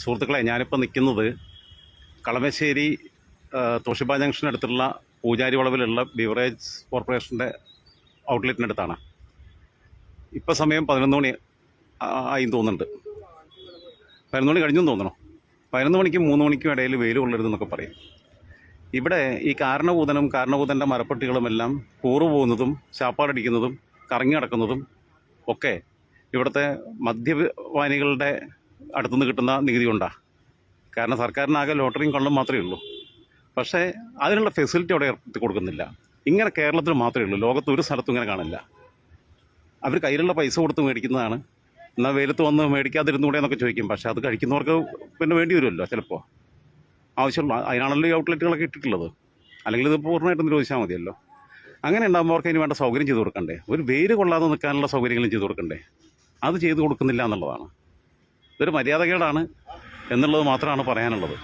സുഹൃത്തുക്കളെ ഞാനിപ്പോൾ നിൽക്കുന്നത് കളമശ്ശേരി തോഷിബ ജംഗ്ഷനടുത്തുള്ള പൂജാരി വളവിലുള്ള ബിവറേജ് കോർപ്പറേഷന്റെ ഔട്ട്ലെറ്റിനടുത്താണ്. ഇപ്പോൾ സമയം പതിനൊന്ന് മണി ആയി തോന്നുന്നുണ്ട്. പതിനൊന്ന് മണി കഴിഞ്ഞു തോന്നണം പതിനൊന്ന് മണിക്കും മൂന്ന് മണിക്കും ഇടയിൽ വെയിൽ കൊള്ളരുതെന്നൊക്കെ പറയും. ഇവിടെ ഈ കാരണഭൂതനും കാരണഭൂതന്റെ മരപ്പട്ടികളും എല്ലാം കൂറു പോകുന്നതും ചാപ്പാടടിക്കുന്നതും കറങ്ങി നടക്കുന്നതും ഒക്കെ ഇവിടുത്തെ മദ്യപാനികളുടെ അടുത്തുനിന്ന് കിട്ടുന്ന നികുതി കൊണ്ടാണ് കാരണം സർക്കാരിനാകെ ലോട്ടറിയും കള്ളും മാത്രമേ ഉള്ളൂ. പക്ഷേ അതിനുള്ള ഫെസിലിറ്റി അവിടെ കൊടുക്കുന്നില്ല. ഇങ്ങനെ കേരളത്തിൽ മാത്രമേ ഉള്ളൂ. ലോകത്ത് ഒരു സ്ഥലത്തും ഇങ്ങനെ കാണില്ല. അവർ കയ്യിലുള്ള പൈസ കൊടുത്ത് മേടിക്കുന്നതാണ്. എന്നാൽ വെയിലത്ത് വന്ന് മേടിക്കാതിരുന്നുകൂടെ എന്നൊക്കെ ചോദിക്കും. പക്ഷേ അത് കഴിക്കുന്നവർക്ക് പിന്നെ വേണ്ടി വരുമല്ലോ ചിലപ്പോൾ ആവശ്യമുള്ള അതിനാണല്ലോ ഈ ഔട്ട്ലെറ്റുകളൊക്കെ ഇട്ടിട്ടുള്ളത്. അല്ലെങ്കിൽ ഇത് പൂർണമായിട്ടും നിരോധിച്ചാൽ മതിയല്ലോ. അങ്ങനെ ഉണ്ടാകുമ്പോൾ അവർക്ക് അതിന് വേണ്ട സൗകര്യം ചെയ്ത് കൊടുക്കണ്ടേ. ഒരു വെയിൽ കൊള്ളാതെ നിൽക്കാനുള്ള സൗകര്യങ്ങളും ചെയ്ത് കൊടുക്കണ്ടേ. അത് ചെയ്തു കൊടുക്കുന്നില്ല എന്നുള്ളതാണ്. ഇതൊരു മര്യാദകേടാണ് എന്നുള്ളത് മാത്രമാണ് പറയാനുള്ളത്.